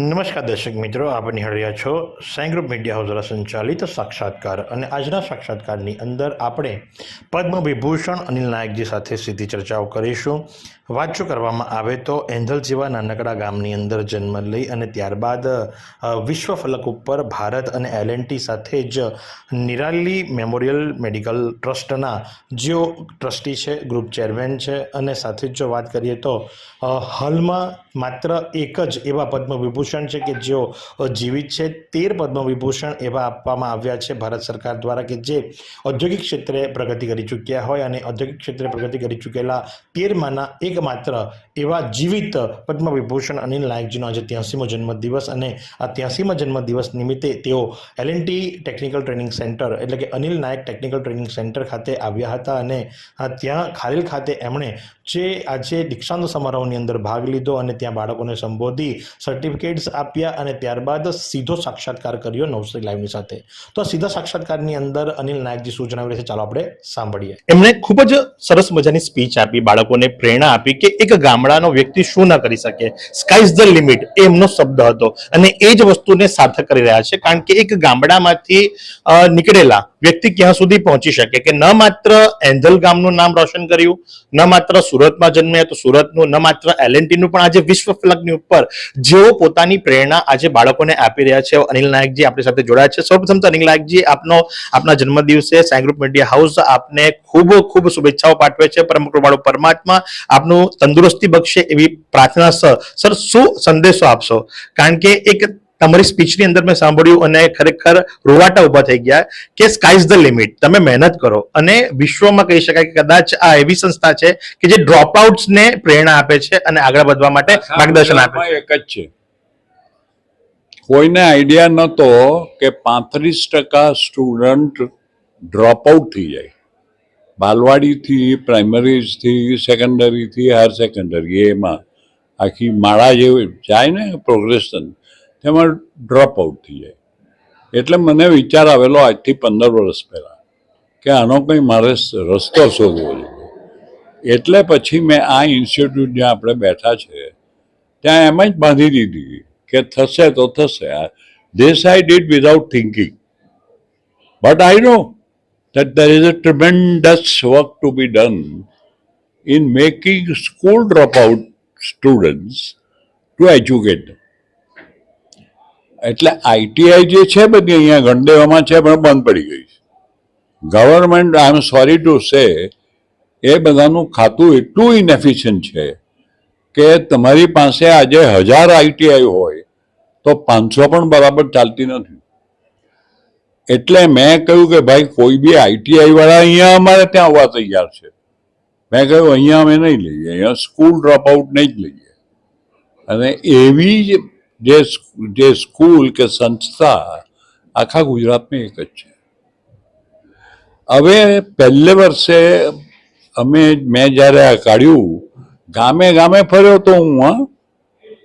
નમસ્કાર દર્શક મિત્રો, આપ નિહાળ્યા છો સાઈ ગ્રુપ મીડિયા હાઉસ દ્વારા સંચાલિત સાક્ષાત્કાર અને આજના સાક્ષાત્કારની અંદર આપણે પદ્મ વિભૂષણ અનિલ નાયકજી સાથે સીધી ચર્ચાઓ કરીશું. જો કરવામાં આવે તો એન્ધલ જેવા નાનકડા ગામની અંદર જન્મ લઈ અને ત્યારબાદ વિશ્વ ફલક ઉપર ભારત અને એલએનટી સાથે જ નિરાલી મેમોરિયલ મેડિકલ ટ્રસ્ટના જેઓ ટ્રસ્ટી છે, ગ્રુપ ચેરમેન છે અને સાથે જ જો વાત કરીએ તો હાલમાં માત્ર એક જ એવા પદ્મ વિભૂષણ છે કે જેઓ જીવિત છે. તેર પદ્મ વિભૂષણ એવા આપવામાં આવ્યા છે ભારત સરકાર દ્વારા કે જે ઔદ્યોગિક ક્ષેત્રે પ્રગતિ કરી ચૂક્યા હોય અને ઔદ્યોગિક ક્ષેત્રે પ્રગતિ કરી ચૂકેલા તેરમાંના એકમાત્ર એવા જીવિત પદ્મવિભૂષણ અનિલ નાયકજીનો આજે ત્યાસીમો જન્મદિવસ અને આ ત્યાસીમા જન્મદિવસ નિમિત્તે તેઓ એલએનટી ટેકનિકલ ટ્રેનિંગ સેન્ટર એટલે કે Anil Nayak technical training centre ખાતે આવ્યા હતા અને ત્યાં ખારેલ ખાતે એમણે જે આજે દીક્ષાંત સમારોહની અંદર ભાગ લીધો અને ત્યાં બાળકોને સંબોધી સર્ટિફિકેટ્સ આપ્યા અને ત્યારબાદ સીધો સાક્ષાત્કાર કર્યો નવશ્રી લાઈવની સાથે. તો સીધા સાક્ષાત્કારની અંદર અનિલ નાયકજી શું જણાવી છે? ચાલો આપણે સાંભળીએ. એમણે ખૂબ જ સરસ મજાની સ્પીચ આપી, બાળકોને પ્રેરણા આપી કે એક ગામડાનો વ્યક્તિ શું ના કરી શકે. સ્કાય ધ લિમિટ એમનો શબ્દ હતો. અને એ જ વસ્તુને સાર્થક કરી રહ્યા છે. કારણ કે એક ગામડામાંથી નીકળેલા વ્યક્તિ ક્યાં સુધી પહોંચી શકે કે ન માત્ર એન્જલ ગામનું નામ રોશન કર્યું, ન માત્ર સુરતમાં જન્મ્યા તો સુરતનું, ન માત્ર એલએનટીનું, પણ આજે વિશ્વ ફલકની ઉપર જેઓ પોતાની પ્રેરણા આજે બાળકોને આપી રહ્યા છે. અનિલ નાયકજી આપણી સાથે જોડાયા છે. સૌપ્રથમ તો અનિલ નાયકજી, આપનો, આપના જન્મદિવસે દિવસે ગ્રુપ મીડિયા હાઉસ આપને ખૂબ ખૂબ શુભેચ્છાઓ પાઠવે છે. પરમ કૃપાળુ પરમાત્મા આપનું તંદુરસ્તી બક્ષે એવી પ્રાર્થના સર સર શું સંદેશો આપશો? કારણ કે એક તમારી સ્પીચની અંદર મેં સાંભળ્યું અને ખરેખર રોવાટા ઊભા થઈ ગયા કે સ્કાય ધ લિમિટ તમે મહેનત કરો. અને વિશ્વમાં કહી શકાય કે કદાચ આ એવી સંસ્થા છે કે જે ડ્રોપ ને પ્રેરણા આપે છે અને આગળ વધવા માટે માર્ગદર્શન આપે છે. એક જ છે. કોઈને આઈડિયા નહોતો કે પાંત્રીસ ટકા સ્ટુડન્ટ ડ્રોપ આઉટ થઈ જાય. બાલવાડીથી પ્રાઇમરીથી સેકન્ડરીથી હાયર સેકન્ડરી એમાં આખી માળા જેવી જાય ને પ્રોગ્રેશન તેમાં ડ્રોપ આઉટ થઈ જાય. એટલે મને વિચાર આવેલો આજથી પંદર વર્ષ પહેલાં કે આનો કંઈ મારે રસ્તો શોધવો જોઈએ. એટલે પછી મેં આ ઇન્સ્ટિટ્યૂટ જ્યાં આપણે બેઠા છે, ત્યાં એમ જ બાંધી દીધી કે થશે તો થશે. This I did without thinking but I know that there is a tremendous work to be done in making school dropout students to educate them. એટલે આઈટીઆઈ જે છે બધી અહીંયા ગણદેવામાં છે પણ બંધ પડી ગઈ છે government I am sorry to say એ બધાનું ખાતું એટલું ઇનએફિશિયન્ટ છે કે તમારી પાસે આજે હજાર આઈટીઆઈ હોય તો પાંચસો પણ બરાબર ચાલતી નથી એટલે મેં કહ્યું કે ભાઈ, કોઈ બી આઈટીઆઈ વાળા અહીંયા અમારે ત્યાં આવવા તૈયાર છે. મેં કહ્યું, અહીંયા અમે નહીં લઈએ. અહીંયા સ્કૂલ ડ્રોપ આઉટ નહીં જ લઈએ. અને એવી જ જે સ્કૂલ કે સંસ્થા આખા ગુજરાતમાં એક જ છે. હવે પહેલે વર્ષે અમે, મેં જ્યારે આ કાઢ્યું, ગામે ગામે ફર્યો તો હા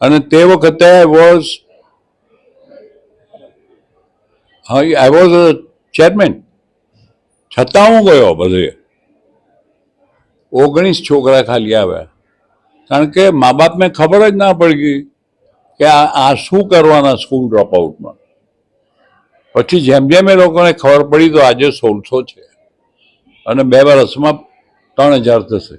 અને તે વખતે આઈ વોઝ હા આઈ વોઝ અ ચેરમેન છતાં હું ગયો બધે. ઓગણીસ છોકરા ખાલી આવ્યા. કારણ કે મા બાપને ખબર જ ના પડી ગઈ કે આ આ શું કરવાના સ્કૂલ ડ્રોપ આઉટમાં પછી જેમ જેમ એ લોકોને ખબર પડી તો આજે સોળસો છે. અને બે વર્ષમાં ત્રણ હજાર થશે.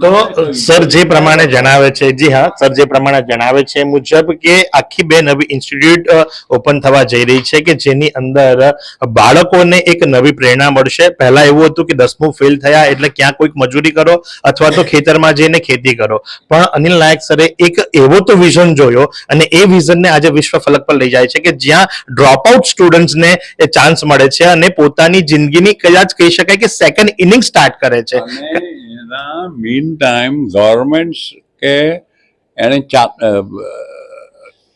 તો સર જે પ્રમાણે જણાવે છે, જી હા, સર જે પ્રમાણે જણાવે છે મુજબ કે આખી બે નવી ઇન્સ્ટિટ્યૂટ ઓપન થવા જઈ રહી છે કે જેની અંદર બાળકોને એક નવી પ્રેરણા મળશે. પહેલા એવું હતું કે દસમું ફેલ થયા એટલે ક્યાં કોઈક મજૂરી કરો અથવા તો ખેતરમાં જઈને ખેતી કરો. પણ અનિલ નાયક સરે એક એવો તો વિઝન જોયો અને એ વિઝનને આજે વિશ્વ ફલક પર લઈ જાય છે કે જ્યાં ડ્રોપ આઉટ સ્ટુડન્ટ્સને ચાન્સ મળે છે અને પોતાની જિંદગીની કદાચ કહી શકાય કે સેકન્ડ ઇનિંગ સ્ટાર્ટ કરે છે. મીન ટાઈમ ગવર્મેન્ટ કે એને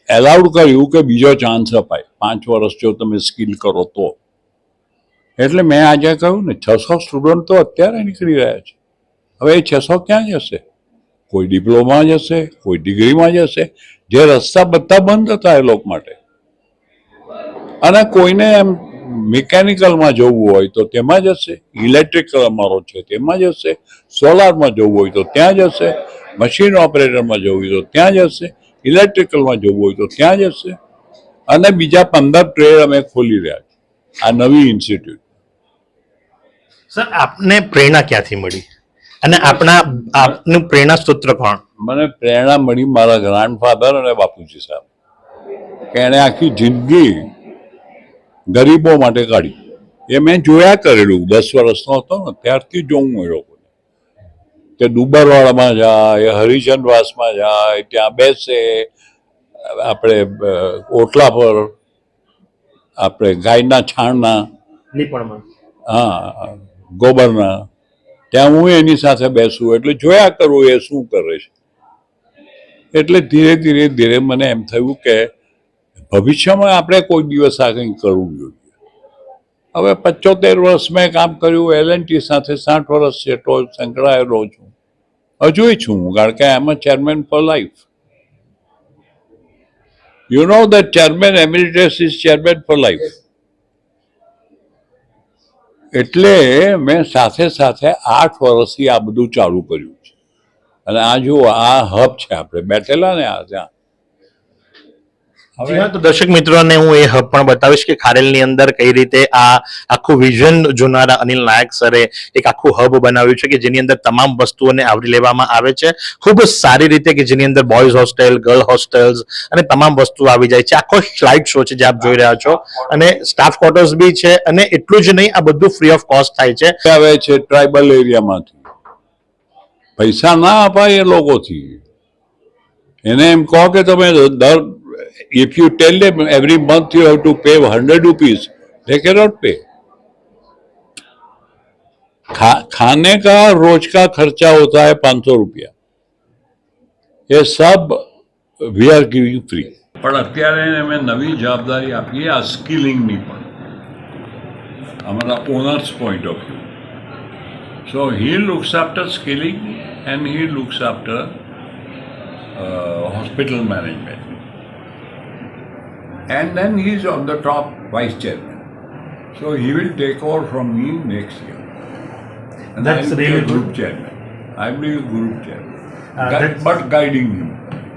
એલાઉડ કર્યું કે બીજો ચાન્સ અપાય. પાંચ વર્ષ જો તમે સ્કિલ કરો તો. એટલે મેં આજે કહ્યું ને, છસો સ્ટુડન્ટ તો અત્યારે નીકળી રહ્યા છે. હવે એ છસો ક્યાં જશે? કોઈ ડિપ્લોમા જશે, કોઈ ડિગ્રીમાં જશે. જે રસ્તા બધા બંધ હતા એ લોકો માટે. અને કોઈને એમ મિકેનિકલમાં જવું હોય તો તેમાં જશે ઇલેક્ટ્રિકલ અમારો છે તેમાં જશે સોલારમાં જવું હોય તો ત્યાં જશે મશીન ઓપરેટરમાં જવું હોય તો ત્યાં જશે ઇલેક્ટ્રિકલમાં જવું હોય તો ત્યાં જશે અને બીજા પંદર ટ્રેડ અમે ખોલી રહ્યા છીએ આ નવી ઇન્સ્ટિટ્યૂટ સર આપને પ્રેરણા ક્યાંથી મળી? અને આપના આપનું પ્રેરણા સૂત્ર કોણ? મને પ્રેરણા મળી મારા ગ્રાન્ડફાધર અને બાપુજી સાહેબ. કે એણે આખી જિંદગી ગરીબો માટે કાઢી એ મેં જોયા કરેલું. દસ વર્ષનો હતો ને ત્યારથી જોઉં એ લોકોને. કે ડુબરવાળામાં જાય હરિચંદવાસમાં જાય ત્યાં બેસે. આપણે ઓટલા પર આપણે ગાયના છાણના હા ગોબરના. ત્યાં હું એની સાથે બેસું. એટલે જોયા કરું એ શું કરે છે. એટલે ધીરે ધીરે ધીરે મને એમ થયું કે ભવિષ્યમાં આપણે કોઈ દિવસ આ કંઈક કરવું જોઈએ. હવે પચોતેર વર્ષ મેં કામ કર્યું એલ સાથે સાઠ વર્ષ જેટલો સંકળાયેલો છું. હજુય છું કારણ કે I am chairman for life you know that chairman emeritus is chairman for life. એટલે મેં સાથે સાથે આઠ વર્ષથી આ બધું ચાલુ કર્યું છે. અને આ જુઓ, આ હબ છે આપણે, બેઠેલા ને આ ત્યાં. જી હા, તો દર્શક મિત્રોને હું એ હબ પણ બતાવીશ કે ખારેલની અંદર કઈ રીતે આ આખું વિઝન જોનારા અનિલ નાયક સરે એક આખું હબ બનાવ્યું છે કે જેની અંદર તમામ વસ્તુઓને આવરી લેવામાં આવે છે. ખૂબ જ સારી રીતે કે જેની અંદર બોયઝ હોસ્ટેલ ગર્લ હોસ્ટેલ્સ અને તમામ વસ્તુઓ આવી જાય છે. આખો સ્લાઇડ શો છે જે આપ જોઈ રહ્યા છો. અને સ્ટાફ ક્વાર્ટર્સ બી છે અને એટલું જ નહીં આ બધું ફ્રી ઓફ કોસ્ટ થાય છે. આવે છે ટ્રાઇબલ એરિયામાંથી પૈસા ના અપાય એ લોકોથી. એને એમ કહો કે તમે દર If you tell them every month you have to pay hundred rupees they cannot pay खा खाने का रोज का खर्चा होता है पाँच सौ रुपया ये सब વી આર ગિવિંગ ફ્રી પણ અત્યારે અમે નવી જવાબદારી આપીએ આ સ્કિલિંગની પણ અમારા owners point of view So he looks after skilling and he looks after uh, hospital management. And then he is on the top vice chairman. So he will take over from me next year. And That's really group good. chairman. Be a group chairman. Uh, that's- but guiding him.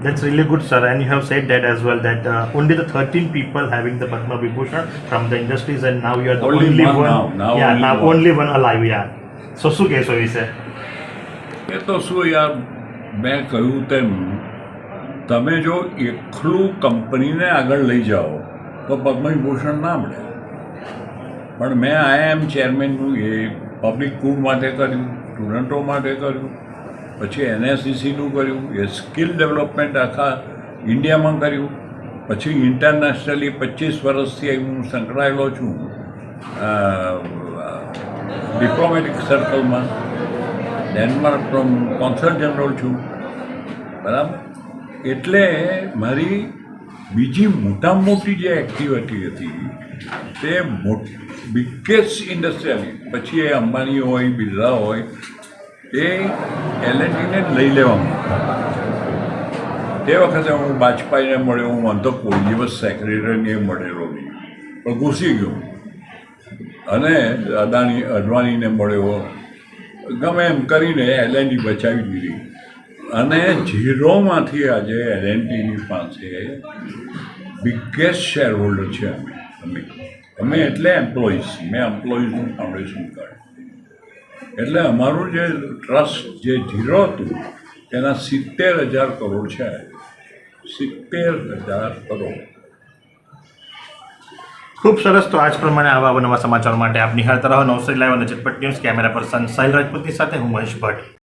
That's really good, sir. And you have said that as well that uh, only the 13 people having the Padma Vibhushan from the industries, and now you are the Only only, one one. now. Now yeah, only now one. only one alive. Yeah. So શું કહેશો વિશે એ તો શું યાર મેં કહ્યું તેમ તમે જો એકલું કંપનીને આગળ લઈ જાઓ, તો પદ્મવિભૂષણ ના મળે. પણ મેં આઈ એમ ચેરમેનનું એ પબ્લિક ગુડ માટે કર્યું, સ્ટુડન્ટો માટે કર્યું, પછી એનએસસીસીનું કર્યું, એ સ્કિલ ડેવલપમેન્ટ આખા ઇન્ડિયામાં કર્યું, પછી ઇન્ટરનેશનલી પચીસ વર્ષથી હું સંકળાયેલો છું ડિપ્લોમેટિક સર્કલમાં. ડેનમાર્ક કોન્સલ જનરલ છું. બરાબર? એટલે મારી બીજી મોટામાં મોટી જે એક્ટિવિટી હતી, તે બિગેસ્ટ ઇન્ડસ્ટ્રીયલી પછી એ અંબાણી હોય, બિરલા હોય, એ એલએનટીને લઈ લેવામાં તે વખતે હું બાજપાઈને મળ્યો, હું વાંધો કોઈ દિવસ સેક્રેટરીને મળેલો નહીં. પણ ઘૂસી ગયો. અને અદાણી, અડવાણીને મળ્યો. ગમે એમ કરીને એલએનડી બચાવી દીધી. અને ઝીરોમાંથી આજે એલએનટીની પાસે બિગેસ્ટ શેર હોલ્ડર છે અમે. અમે. એટલે એમ્પ્લોઈઝ મેં એમ્પ્લોઈઝનું ફાઉન્ડેશન કાઢ્યું. એટલે અમારું જે ટ્રસ્ટ જે ઝીરો હતું, તેના સિત્તેર હજાર કરોડ છે. સિત્તેર હજાર કરોડ. ખૂબ સરસ. તો આજ પ્રમાણે આવા નવા સમાચાર માટે આપ નિહાળતા રહો. નવસારી લાઈવ અને Chatpat news camera person Sahil રાજપૂતની સાથે હું મહેશ ભટ્ટ.